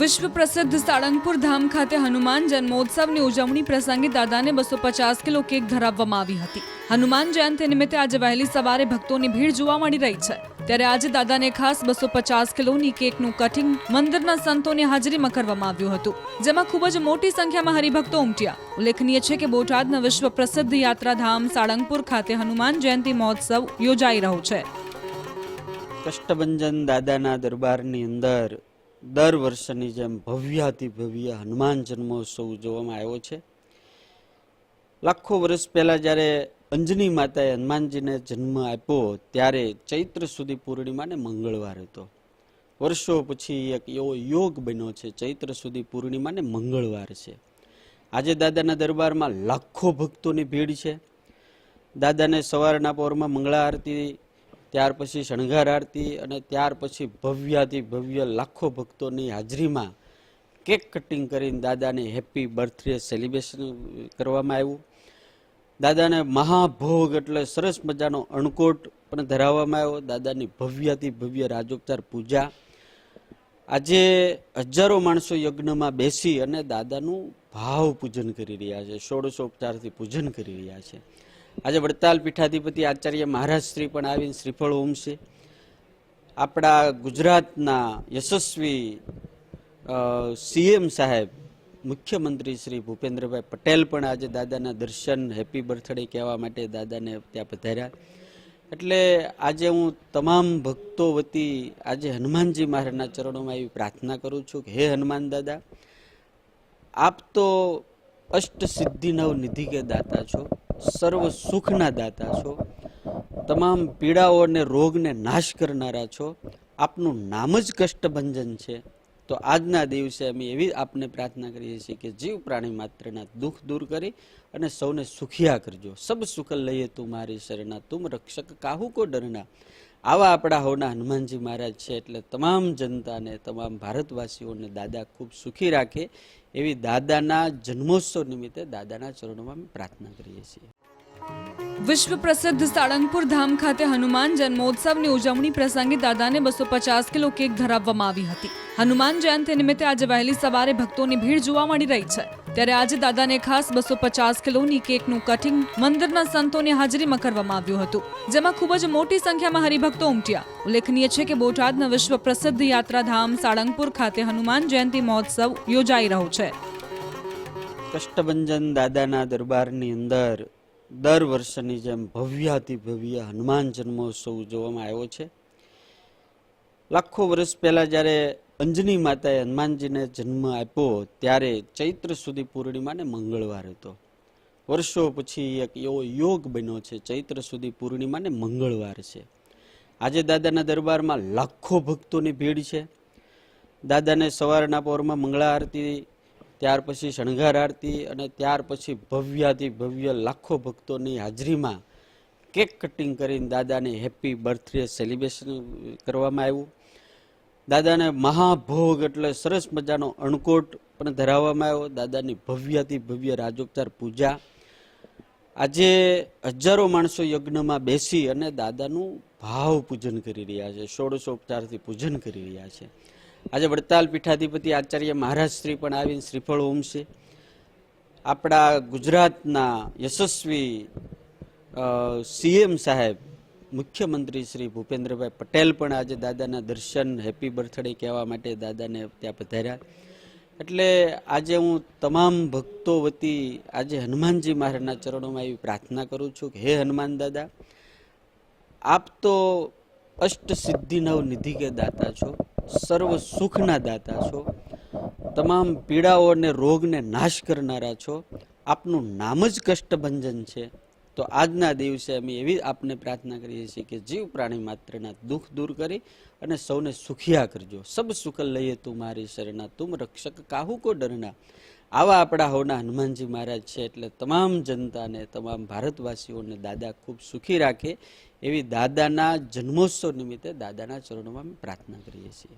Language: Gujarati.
વિશ્વ પ્રસિદ્ધ સાળંગપુર ધામ ખાતે હનુમાન જન્મોત્સવની ઉજવણી પ્રસંગે દાદાને બસો પચાસ કિલો કેક ધરાવવામાં આવી હતી. હનુમાન જયંતિ નિમિત્તે આજે વહેલી સવારે ભક્તોની ભીડ જોવા મળી રહી છે. ત્યારે આજે દાદાને ખાસ બસો પચાસ કિલોની કેકનું કટિંગ મંદિરના સંતોની હાજરીમાં કરવામાં આવ્યું હતું. જેમાં ખૂબ જ મોટી સંખ્યામાં હરિભક્તો ઉમટ્યા. ઉલ્લેખનીય છે કે બોટાદના વિશ્વ પ્રસિદ્ધ યાત્રાધામ સાળંગપુર ખાતે હનુમાન જયંતિ મહોત્સવ યોજાઈ રહ્યો છે. કષ્ટભંજન દાદાના દરબારની અંદર દર વર્ષની જેમ ભવ્યાતિ ભવ્ય હનુમાન જન્મોત્સવ ઉજવવામાં આવ્યો છે. લાખો વર્ષ પહેલા જ્યારે અંજની માતાએ હનુમાનજીને જન્મ આપ્યો, ત્યારે ચૈત્ર સુધી પૂર્ણિમાને મંગળવાર હતો. વર્ષો પછી એક એવો યોગ બન્યો છે, ચૈત્ર સુધી પૂર્ણિમાને મંગળવાર છે. આજે દાદાના દરબારમાં લાખો ભક્તોની ભીડ છે. દાદાને સવારના પહોરમાં મંગળા આરતી ત્યાર પછી શણગાર આરતી અને ત્યાર પછી ભવ્યાથી ભવ્ય લાખો ભક્તોની હાજરીમાં કેક કટિંગ કરીને દાદાને હેપી બર્થડે સેલિબ્રેશન કરવામાં આવ્યું. દાદાને મહાભોગ એટલે સરસ મજાનો અણકોટ પણ ધરાવવામાં આવ્યો. દાદાની ભવ્યાથી ભવ્ય રાજોપચાર પૂજા. આજે હજારો માણસો યજ્ઞમાં બેસી અને દાદાનું ભાવ પૂજન કરી રહ્યા છે. ષોડશોપચારથી પૂજન કરી રહ્યા છે. આજે વડતાલ પીઠાધિપતિ આચાર્ય મહારાજ શ્રી પણ આવીને શ્રીફળ ઓમશે આપણા ગુજરાતના યશસ્વી સીએમ સાહેબ, મુખ્યમંત્રી શ્રી ભૂપેન્દ્રભાઈ પટેલ પણ આજે દાદાના દર્શન, હેપી બર્થડે કહેવા માટે દાદાને ત્યાં પધાર્યા. એટલે આજે હું તમામ ભક્તો વતી આજે હનુમાનજી મહારાજના ચરણોમાં એવી પ્રાર્થના કરું છું કે હે હનુમાન દાદા, આપ તો અષ્ટ સિદ્ધિ નવ નિધિ કે દાતા છો. સર્વ સુખના દાતા છો. તમામ પીડાઓ અને રોગને નાશ કરનારા છો. આપનું નામ જ કષ્ટભંજન છે. તો આજના દિવસે અમે એવી આપને પ્રાર્થના કરીએ છીએ કે જીવ પ્રાણી માત્રના દુઃખ દૂર કરી અને સૌને સુખિયા કરજો. સબ સુખ લઈએ તું મારી શરણા. તુમ રક્ષક કાહુ કો ડરના. આવા આપણા હોના હનુમાનજી મહારાજ છે એટલે તમામ જનતાને, તમામ ભારતવાસીઓને દાદા ખૂબ સુખી રાખે એવી દાદાના જન્મોત્સવ નિમિત્તે દાદાના ચરણોમાં પ્રાર્થના કરીએ છીએ. વિશ્વ પ્રસિદ્ધ સાળંગપુર ધામ ખાતે હનુમાન જન્મોત્સવની ઉજવણી પ્રસંગે દાદાને બસો પચાસ કિલો કેક ધરાવવામાં આવી હતી. હનુમાન જયંતિ નિમિત્તે આજે વહેલી સવારે ભક્તોની ભીડ જોવા મળી રહી છે. ત્યારે આજે દાદાને ખાસ બસો પચાસ કિલોની કેકનું કટિંગ મંદિરના સંતોની હાજરીમાં કરવામાં આવ્યું હતું, જેમાં ખૂબ જ મોટી સંખ્યામાં હરિભક્તો ઉમટ્યા. ઉલ્લેખનીય છે કે બોટાદના વિશ્વ પ્રસિદ્ધ યાત્રાધામ સાળંગપુર ખાતે હનુમાન જયંતિ મહોત્સવ યોજાઈ રહ્યો છે. કષ્ટભંજન દાદાના દરબારની અંદર દર વર્ષની જેમ ભવ્યાતિ ભવ્ય હનુમાન જન્મોત્સવ ઉજવવામાં આવ્યો છે. લાખો વર્ષ પહેલાં જ્યારે અંજની માતાએ હનુમાનજીને જન્મ આપ્યો ત્યારે ચૈત્ર સુધી પૂર્ણિમાને મંગળવાર હતો. વર્ષો પછી એક એવો યોગ બન્યો છે, ચૈત્ર સુધી પૂર્ણિમાને મંગળવાર છે. આજે દાદાના દરબારમાં લાખો ભક્તોની ભીડ છે. દાદાને સવારના પહોરમાં મંગળા આરતી, ત્યાર પછી શણગાર આરતી અને ત્યાર પછી ભવ્યાથી ભવ્ય લાખો ભક્તોની હાજરીમાં કેક કટિંગ કરીને દાદાને હેપી બર્થડે સેલિબ્રેશન કરવામાં આવ્યું. દાદાને મહાભોગ એટલે સરસ મજાનો અણકોટ પણ ધરાવવામાં આવ્યો. દાદાની ભવ્યાથી ભવ્ય રાજોપચાર પૂજા. આજે હજારો માણસો યજ્ઞમાં બેસી અને દાદાનું ભાવ પૂજન કરી રહ્યા છે. ષોડશોપચારથી પૂજન કરી રહ્યા છે. આજે વડતાલ પીઠાધિપતિ આચાર્ય મહારાજ શ્રી પણ આવીને શ્રીફળ ઓમશે આપણા ગુજરાતના યશસ્વી સીએમ સાહેબ મુખ્યમંત્રી શ્રી ભૂપેન્દ્રભાઈ પટેલ પણ આજે દાદાના દર્શન હેપી બર્થડે કહેવા માટે દાદાને ત્યાં પધાર્યા. એટલે આજે હું તમામ ભક્તો વતી આજે હનુમાનજી મહારાજના ચરણોમાં એવી પ્રાર્થના કરું છું કે હે હનુમાન દાદા, આપ તો અષ્ટ સિદ્ધિ નવ નિધિ કે દાતા છો, સર્વ સુખના દાતા છો, તમામ પીડાઓ અને રોગને નાશ કરનારા છો, આપનું નામ જ કષ્ટભંજન છે. તો આજના દિવસે અમે એવી આપને પ્રાર્થના કરીએ છીએ કે જીવ પ્રાણી માત્રના દુઃખ દૂર કરી અને સૌને સુખિયા કરજો. સબ સુખલ લઈએ તું મારી શરણા. તુમ રક્ષક કાહુ કો ડરના. આવા આપણા હોના હનુમાનજી મહારાજ છે એટલે તમામ જનતાને, તમામ ભારતવાસીઓને દાદા ખૂબ સુખી રાખે એવી દાદાના જન્મોત્સવ નિમિત્તે દાદાના ચરણોમાં અમે પ્રાર્થના કરીએ છીએ.